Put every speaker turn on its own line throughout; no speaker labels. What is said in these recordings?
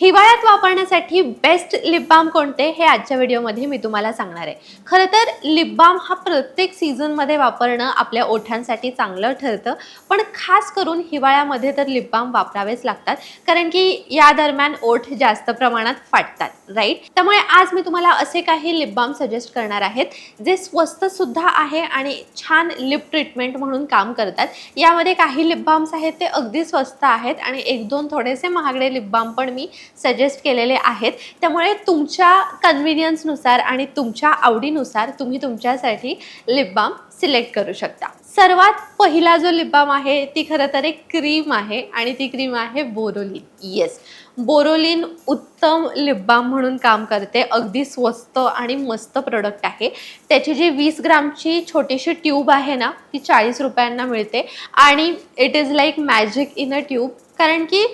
हिवाळ्यात वापरण्यासाठी best lip balm कोणते हे आजच्या व्हिडिओमध्ये मी तुम्हाला सांगणार आहे. खरं तर लिप बाम हा प्रत्येक सीझनमध्ये वापरणं आपल्या ओठांसाठी चांगलं ठरतं. पण खास करून हिवाळ्यामध्ये तर लिप बाम वापरावेच लागतात. कारण की या दरम्यान ओठ जास्त प्रमाणात फाटतात राईट त्यामुळे आज मी तुम्हाला असे काही लिप बाम सजेस्ट करणार आहेत जे स्वस्त सुद्धा आहे आणि छान लिप ट्रीटमेंट म्हणून काम करतात. यामध्ये काही लिप बाम्स आहेत ते अगदी स्वस्त आहेत आणि एक दोन थोडेसे महागडे लिप बाम पण मी सजेस्ट केलेले आहेत. त्यामुळे तुमच्या कन्व्हिनियन्सनुसार आणि तुमच्या आवडीनुसार तुम्ही तुमच्यासाठी लिप बाम सिलेक्ट करू शकता. सर्वात पहिला जो लिप बाम आहे ती खरं तर एक क्रीम आहे आणि ती क्रीम आहे बोरोलिन येस बोरोलिन उत्तम लिप बाम म्हणून काम करते. अगदी स्वस्त आणि मस्त प्रोडक्ट आहे. त्याची जी वीस ग्रामची छोटीशी ट्यूब आहे ना ती चाळीस रुपयांना मिळते. आणि it is like magic in a tube कारण की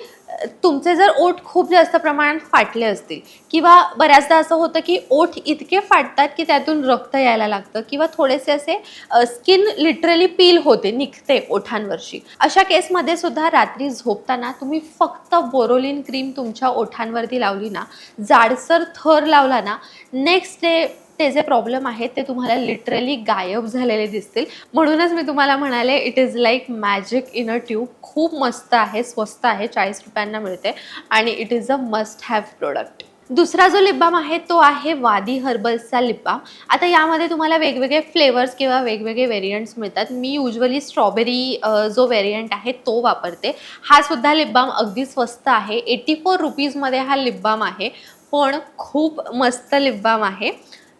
तुमचे जर ओठ खूप जास्त प्रमाणात फाटले असतील किंवा बऱ्याचदा असं होतं की ओठ इतके फाटतात की त्यातून रक्त यायला लागतं किंवा थोडेसे असे स्किन लिटरली पील होते निघते ओठांवरची अशा केसमध्ये सुद्धा रात्री झोपताना तुम्ही फक्त बोरोलिन क्रीम तुमच्या ओठांवरती लावली ना जाडसर थर लावला ना नेक्स्ट डे ते जे प्रॉब्लेम आहेत ते तुम्हाला लिटरली गायब झालेले दिसतील. म्हणूनच मी तुम्हाला म्हणाले it is like magic in a tube खूप मस्त आहे स्वस्त आहे चाळीस रुपयांना मिळते. आणि it is a must have product दुसरा जो लिप बाम आहे तो आहे वादी हर्बल्सचा लिप बाम आता यामध्ये तुम्हाला वेगवेगळे फ्लेवर्स किंवा वेगवेगळे वेरियंट्स मिळतात. मी युजली स्ट्रॉबेरी जो वेरियंट आहे तो वापरते. हा सुद्धा लिप बाम अगदी स्वस्त आहे. एटी फोर रुपीजमध्ये हा लिप बाम आहे. पण खूप मस्त लिप बाम आहे.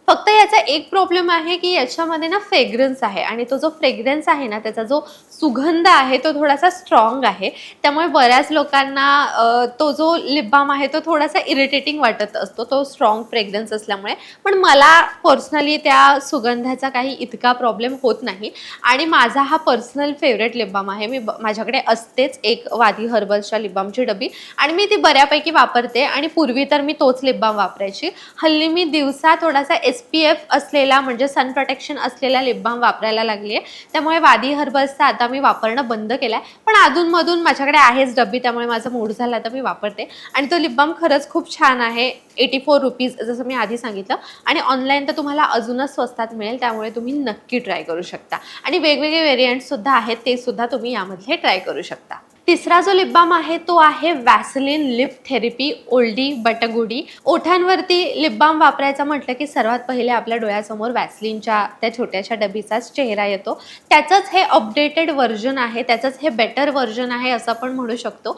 फक्त याचा एक प्रॉब्लेम आहे की याच्यामध्ये ना फ्रेग्रन्स आहे. आणि तो जो फ्रेग्रन्स आहे ना त्याचा जो सुगंध आहे तो थोडासा स्ट्रॉंग आहे. त्यामुळे बऱ्याच लोकांना तो जो लिप बाम आहे तो थोडासा इरिटेटिंग वाटत असतो. तो स्ट्रॉंग फ्रेग्रन्स असल्यामुळे. पण मला पर्सनली त्या सुगंधाचा काही इतका प्रॉब्लेम होत नाही. आणि माझा हा पर्सनल फेवरेट लिप बाम आहे. मी ब- माझ्याकडे असतेच एक वादी हर्बल्सच्या लिप बामची डबी. आणि मी ती बऱ्यापैकी वापरते. आणि पूर्वी तर मी तोच लिप बाम वापरायची. हल्ली मी दिवसा थोडासा एस पी एफ असलेला म्हणजे सन प्रोटेक्शन असलेला लिप बाम वापरायला लागली आहे त्यामुळे वादी हर्बल्सचा आता मी वापरणं बंद केलं आहे पण अधूनमधून माझ्याकडे आहेच डब्बी त्यामुळे माझा मूड झाला तर मी वापरते. आणि तो लिप बाम खरंच खूप छान आहे. एटी फोर रुपीज जसं मी आधी सांगितलं. आणि ऑनलाईन तर तुम्हाला अजूनच स्वस्तात मिळेल त्यामुळे तुम्ही नक्की ट्राय करू शकता. आणि वेगवेगळे वेरियंटसुद्धा आहेत ते सुद्धा तुम्ही यामधले ट्राय करू शकता. तिसरा जो लिप बाम आहे तो आहे Vaseline lip therapy oldie but goodie. ओठांवरती lip balm वापरायचा म्हटलं की सर्वात पहिले आपल्या डोळ्यासमोर वॅसलिनच्या त्या छोट्याशा डबीचाच चेहरा येतो. त्याचंच हे अपडेटेड व्हर्जन आहे त्याचंच हे बेटर व्हर्जन आहे असं आपण म्हणू शकतो.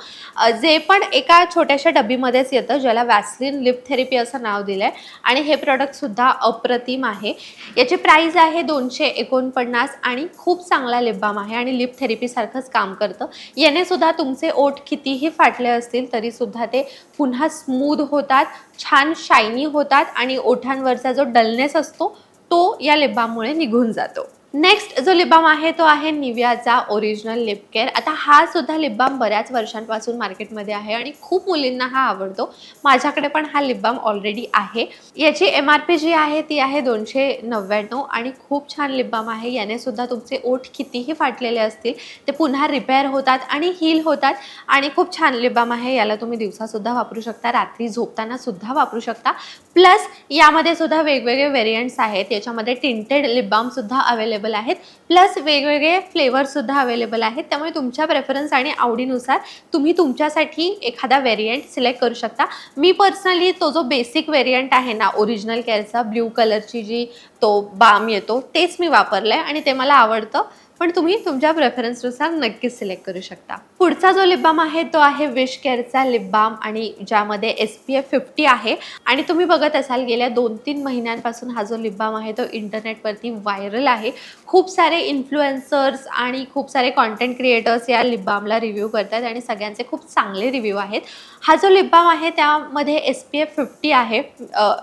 जे पण एका छोट्याशा डबीमध्येच येतं ज्याला वॅसलिन लिप थेरपी असं नाव दिलं आहे आणि हे प्रॉडक्टसुद्धा अप्रतिम आहे. याची प्राईस आहे दोनशे एकोणपन्नास आणि खूप चांगला लिप बाम आहे आणि लिप थेरपीसारखंच काम करतं. याने सुद्धा तुमचे ओठ कितीही फाटले असतील तरी सुद्धा ते पुन्हा स्मूद होतात छान शायनी होतात आणि ओठांवरचा जो डलनेस असतो तो या लिंबामुळे निघून जातो. नेक्स्ट जो लिप बाम आहे तो आहे निव्याचा ओरिजिनल लिप केअर आता हा सुद्धा लिप बाम बऱ्याच वर्षांपासून मार्केटमध्ये आहे आणि खूप मुलींना हा आवडतो. माझ्याकडे पण हा लिप बाम ऑलरेडी आहे. याची एम आर पी जी आहे ती आहे दोनशे नव्याण्णव आणि खूप छान लिप बाम आहे. याने सुद्धा तुमचे ओठ कितीही फाटलेले असतील ते पुन्हा रिपेअर होतात आणि हील होतात. आणि खूप छान लिप बाम आहे याला तुम्ही दिवसासुद्धा वापरू शकता रात्री झोपताना सुद्धा वापरू शकता. प्लस यामध्ये सुद्धा वेगवेगळे व्हेरियंट्स आहेत. याच्यामध्ये टिंटेड लिप सुद्धा अवेलेबल अवेलेबल आहेत. प्लस वेगवेगळे फ्लेवर्स सुद्धा अवेलेबल आहेत. त्यामुळे तुमच्या प्रेफरन्स आणि आवडीनुसार तुम्ही तुमच्यासाठी एखादा व्हेरियंट सिलेक्ट करू शकता. मी पर्सनली तो जो बेसिक व्हेरियंट आहे ना ओरिजिनल केअरचा ब्ल्यू कलरची जी तो बाम येतो तेच मी वापरलं आहे आणि ते मला आवडतं. पण तुम्ही तुमच्या प्रेफरन्सनुसार नक्कीच सिलेक्ट करू शकता. पुढचा जो लिप बाम आहे तो आहे विश केअरचा लिप बाम आणि ज्यामध्ये एस पी एफ फिफ्टी आहे. आणि तुम्ही बघत असाल गेल्या दोन तीन महिन्यांपासून हा जो लिप बाम आहे तो इंटरनेटवरती व्हायरल आहे. खूप सारे इन्फ्लुएन्सर्स आणि खूप सारे कॉन्टेंट क्रिएटर्स या लिप बामला रिव्ह्यू करतात आणि सगळ्यांचे खूप चांगले रिव्ह्यू आहेत. हा जो लिप बाम आहे त्यामध्ये एस पी एफ फिफ्टी आहे.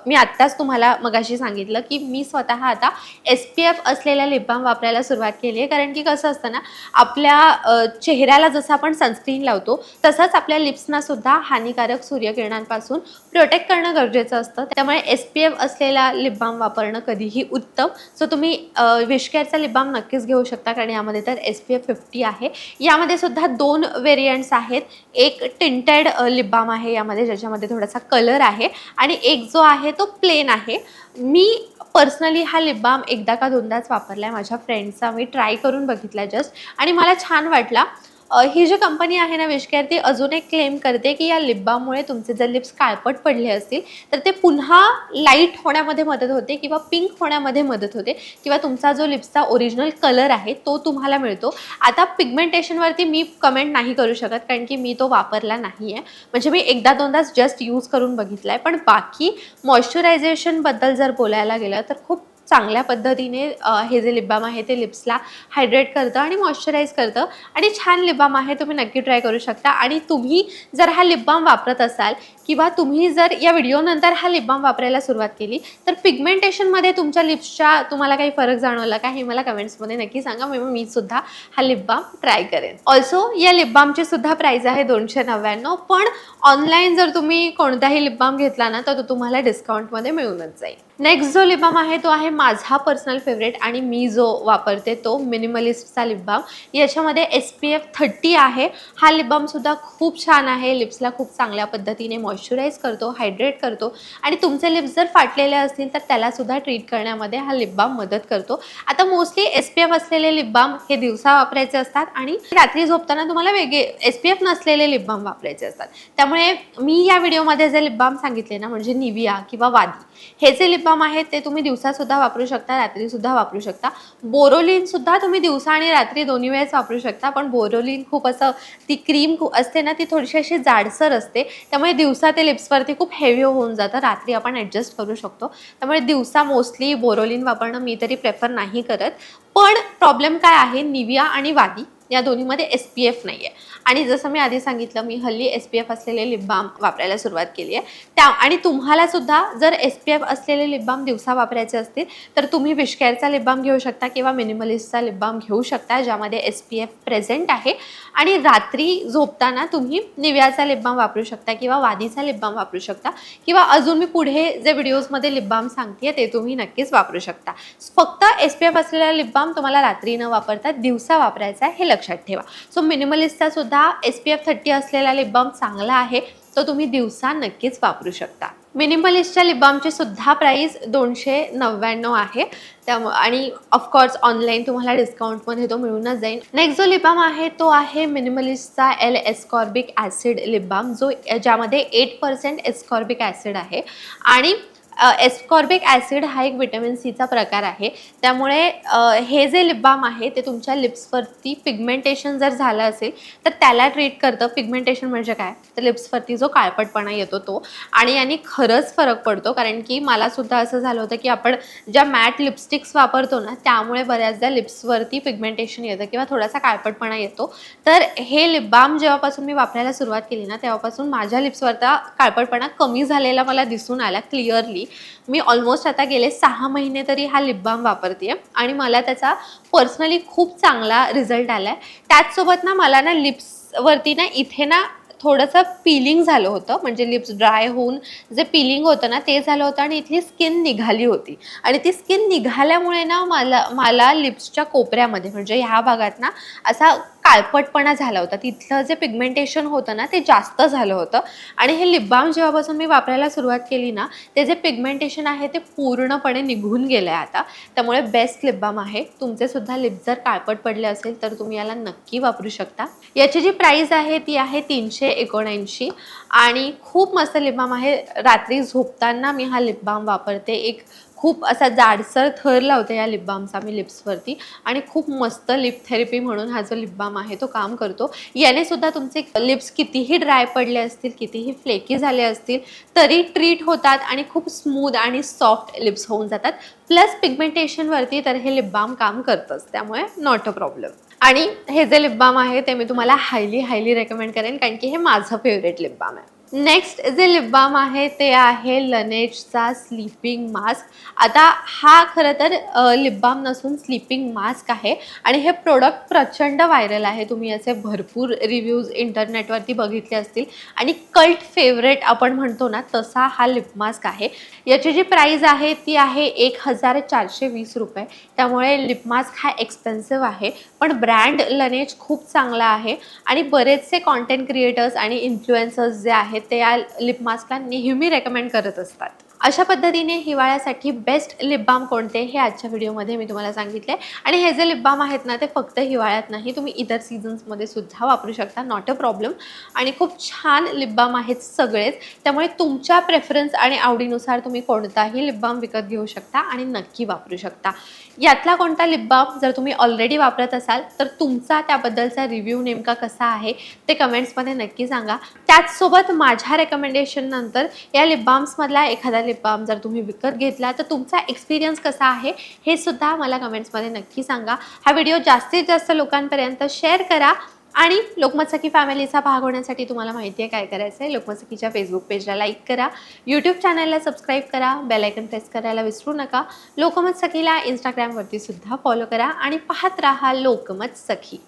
मी आत्ताच तुम्हाला मगाशी सांगितलं की मी स्वतः आता एस पी एफ असलेला लिप बाम वापरायला सुरुवात केली आहे. कारण की कसं असतं ना आपल्या चेहऱ्याला जसं आपण सनस्क्रीन लावतो तसंच आपल्या लिप्सना सुद्धा हानिकारक सूर्यकिरणांपासून प्रोटेक्ट करणं गरजेचं असतं. त्यामुळे एस पी एफ असलेला लिप बाम वापरणं कधीही उत्तम. सो तुम्ही विशकेअरचा लिप बाम नक्कीच घेऊ शकता कारण यामध्ये तर एस पी एफ फिफ्टी आहे. यामध्ये सुद्धा दोन वेरियंट्स आहेत. एक टिंटेड लिप लिप बाम आहे यामध्ये ज्याच्यामध्ये थोडासा कलर आहे. आणि एक जो आहे तो प्लेन आहे. मी पर्सनली हा लिप बाम एकदा का दोनदाच वापरला आहे माझ्या फ्रेंडचा मी ट्राय करून बघितला जस्ट आणि मला छान वाटला. ही जी कंपनी आहे ना विशकेअर ती अजून एक क्लेम करते की या लिप बाममुळे तुमचे जर लिप्स काळपट पडले असतील तर ते पुन्हा लाइट होण्यामध्ये मदत होते किंवा पिंक होण्यामध्ये मदत होते किंवा तुमचा जो लिप्सचा ओरिजिनल कलर आहे तो तुम्हाला मिळतो. आता पिगमेंटेशनवरती मी कमेंट नाही करू शकत कारण की मी तो वापरला नाही आहे म्हणजे मी एकदा दोनदाच जस्ट यूज करून बघितला आहे पण बाकी मॉइश्चरायझेशनबद्दल जर बोलायला गेलं तर खूप चांगल्या पद्धतीने हे जे लिप बाम आहे ते लिप्सला हायड्रेट करतं आणि मॉइश्चराईज करतं. आणि छान लिप बाम आहे तुम्ही नक्की ट्राय करू शकता. आणि तुम्ही जर हा लिप बाम वापरत असाल किंवा तुम्ही जर या व्हिडिओनंतर हा लिप बाम वापरायला सुरुवात केली तर पिगमेंटेशनमध्ये तुमच्या लिप्सच्या तुम्हाला काही फरक जाणवला का हे मला कमेंट्समध्ये नक्की सांगा. मग मी सुद्धा हा लिप बाम ट्राय करेन. ऑल्सो या लिप बामची सुद्धा प्राईज आहे दोनशे नव्याण्णव पण ऑनलाईन जर तुम्ही कोणताही लिप बाम घेतला ना तर तो तुम्हाला डिस्काउंटमध्ये मिळूनच जाईल. नेक्स्ट जो लिप बाम आहे तो आहे माझा पर्सनल फेवरेट आणि मी जो वापरते तो मिनिमलिस्टचा लिप बाम याच्यामध्ये एस पी एफ थर्टी आहे. हा लिप खूप छान आहे. लिप्सला खूप चांगल्या पद्धतीने मॉइश्चराईज करतो हायड्रेट करतो. आणि तुमचे लिप्स जर फाटलेले असतील तर त्यालासुद्धा ट्रीट करण्यामध्ये हा लिप बाम मदत करतो. आता मोस्टली एस पी एफ असलेले लिप बाम हे दिवसा वापरायचे असतात आणि रात्री झोपताना तुम्हाला वेगळे एस पी एफ नसलेले लिप बाम वापरायचे असतात. त्यामुळे मी या व्हिडिओमध्ये जे लिप बाम सांगितले ना म्हणजे निविया किंवा वादी हे जे लिप बाम आहेत ते तुम्ही दिवसासुद्धा वापरू शकता रात्रीसुद्धा वापरू शकता. बोरोलिनसुद्धा तुम्ही दिवसा आणि रात्री दोन्ही वेळेस वापरू शकता पण बोरोलिन खूप असं ती क्रीम असते ना ती थोडीशी अशी जाडसर असते त्यामुळे दिवसा ते लिप्सवरती खूप हेवी होऊन जातं रात्री आपण ॲडजस्ट करू शकतो. त्यामुळे दिवसा मोस्टली बोरोलिन वापरणं मी तरी प्रेफर नाही करत. पण प्रॉब्लेम काय आहे निविया आणि वादी. या दोन्हीमध्ये एस पी एफ नाही आहे आणि जसं मी आधी सांगितलं मी हल्ली एस पी एफ असलेले लिप बाम वापरायला सुरुवात केली आहे. त्या आणि तुम्हाला सुद्धा जर एस पी एफ असलेले लिप बाम दिवसा वापरायचे असतील तर तुम्ही विशकेअरचा लिप बाम घेऊ शकता किंवा मिनिमलिस्टचा लिप बाम घेऊ शकता ज्यामध्ये एस पी एफ प्रेझेंट आहे. आणि रात्री झोपताना तुम्ही निव्याचा लिप बाम वापरू शकता किंवा वादीचा लिप बाम वापरू शकता किंवा अजून मी पुढे जे व्हिडिओजमध्ये लिप बाम सांगते ते तुम्ही नक्कीच वापरू शकता. फक्त एस पी एफ असलेला लिप बाम तुम्हाला रात्री न वापरता दिवसा वापरायचा आहे हे लक्षात ठेवा. सो मिनिमलिस्टचा सुद्धा एस पी एफ थर्टी असलेला लिप बाम चांगला आहे. तो तुम्ही दिवसा नक्कीच वापरू शकता. मिनिमलिस्टच्या लिपबामची सुद्धा प्राईस दोनशे नव्याण्णव आहे. त्यामुळे आणि ऑफकोर्स ऑनलाईन तुम्हाला डिस्काउंटमध्ये तो मिळूनच जाईल. नेक्स्ट जो लिपबाम आहे तो आहे मिनिमलिस्टचा L ascorbic acid lip balm जो ज्यामध्ये एट पर्सेंट एस्कॉर्बिक ॲसिड आहे. आणि एस्कॉर्बिक ॲसिड हा एक विटॅमिन सीचा प्रकार आहे. त्यामुळे हे जे लिप बाम आहे ते तुमच्या लिप्सवरती पिगमेंटेशन जर झालं असेल तर त्याला ट्रीट करतं. पिगमेंटेशन म्हणजे काय? तर लिप्सवरती जो काळपटपणा येतो तो. आणि याने खरंच फरक पडतो. कारण की मला सुद्धा असं झालं होतं की आपण ज्या मॅट लिपस्टिक्स वापरतो ना त्यामुळे बऱ्याचदा लिप्सवरती पिगमेंटेशन येतं किंवा थोडासा काळपटपणा येतो. तर हे लिप बाम जेव्हापासून मी वापरायला सुरुवात केली ना तेव्हापासून माझ्या लिप्सवरचा काळपटपणा कमी झालेला मला दिसून आला क्लिअरली मी ऑलमोस्ट आता गेले सहा महिने तरी हा लिप बाम वापरते आणि मला त्याचा पर्सनली खूप चांगला रिझल्ट आला आहे त्याचसोबत ना मला ना लिप्सवरती ना इथे ना थोडंसं पिलिंग झालं होतं. म्हणजे लिप्स ड्राय होऊन जे पिलिंग होतं ना ते झालं होतं आणि इथली स्किन निघाली होती. आणि ती स्किन निघाल्यामुळे ना मला मला लिप्सच्या कोपऱ्यामध्ये म्हणजे ह्या भागात ना असा काळपटपणा झाला होता. तिथलं जे पिगमेंटेशन होतं ना ते जास्त झालं होतं. आणि हे लिप बाम जेव्हापासून मी वापरायला सुरुवात केली ना ते जे पिगमेंटेशन आहे ते पूर्णपणे निघून गेलं आहे आता. त्यामुळे बेस्ट लिप बाम आहे. तुमचेसुद्धा लिप जर काळपट पडले असेल तर तुम्ही याला नक्की वापरू शकता. याची जी प्राईस आहे ती आहे तीनशे एकोणऐंशी. आणि खूप मस्त लिप बाम आहे. रात्री झोपताना मी हा लिप बाम वापरते. एक खूप असा जाडसर थर लावते या लिप बामचा मी लिप्सवरती आणि खूप मस्त लिप थेरपी म्हणून हा जो लिप बाम आहे तो काम करतो. याने सुद्धा तुमचे लिप्स कितीही ड्राय पडले असतील कितीही फ्लेकी झाले असतील तरी ट्रीट होतात आणि खूप स्मूथ आणि सॉफ्ट लिप्स होऊन जातात. प्लस पिगमेंटेशनवरती तर हे लिप बाम काम करतंच त्यामुळे नॉट अ प्रॉब्लेम आणि हे जे लिप बाम आहे ते मी तुम्हाला हायली हायली रेकमेंड करेन कारण की हे माझं फेवरेट लिप बाम आहे. नेक्स्ट जे लिप बाम आहे ते आहे लनेजचा स्लीपिंग मास्क आता हा खरं तर लिप बाम नसून स्लीपिंग मास्क आहे. आणि हे प्रोडक्ट प्रचंड व्हायरल आहे. तुम्ही याचे भरपूर रिव्ह्यूज इंटरनेटवरती बघितले असतील. आणि कल्ट फेवरेट आपण म्हणतो ना तसा हा लिप मास्क आहे. याची जी प्राईज आहे ती आहे एक हजार चारशे वीस रुपये. त्यामुळे लिप मास्क हा एक्सपेन्सिव्ह आहे. पण ब्रँड लनेज खूप चांगला आहे. आणि बरेचसे कॉन्टेंट क्रिएटर्स आणि इन्फ्लुएन्सर्स जे आहेत आहेत ते या लिप मास्कला नेहमी रेकमेंड करत असतात. अशा पद्धतीने हिवाळ्यासाठी बेस्ट लिप बाम कोणते हे आजच्या व्हिडिओमध्ये मी तुम्हाला सांगितले. आणि हे जे लिप बाम आहेत ना ते फक्त हिवाळ्यात नाही तुम्ही इतर सीझन्समध्ये सुद्धा वापरू शकता नॉट अ प्रॉब्लेम आणि खूप छान लिप बाम आहेत सगळेच. त्यामुळे तुमच्या प्रेफरन्स आणि आवडीनुसार तुम्ही कोणताही लिप बाम विकत घेऊ शकता आणि नक्की वापरू शकता. यातला कोणता लिप बाम जर तुम्ही ऑलरेडी वापरत असाल तर तुमचा त्याबद्दलचा रिव्ह्यू नेमका कसा आहे ते कमेंट्समध्ये नक्की सांगा. त्याचसोबत माझ्या रेकमेंडेशननंतर या लिप बाम्समधला एखादा लिप बाम जर तुम्ही विकत घेतला तर तुमचा एक्सपिरियन्स कसा आहे हे सुद्धा मला कमेंट्समध्ये नक्की सांगा. हा व्हिडिओ जास्तीत जास्त लोकांपर्यंत शेअर करा आणि लोकमतसखी फॅमिलीचा भाग होण्यासाठी तुम्हाला माहिती आहे काय करायचं आहे. लोकमतसखीच्या फेसबुक पेजला लाईक करा. यूट्यूब चॅनलला सबस्क्राईब करा. बेलायकन प्रेस करायला विसरू नका. लोकमत सखीला इंस्टाग्रामवरती सुद्धा फॉलो करा आणि पाहत राहा लोकमत सखी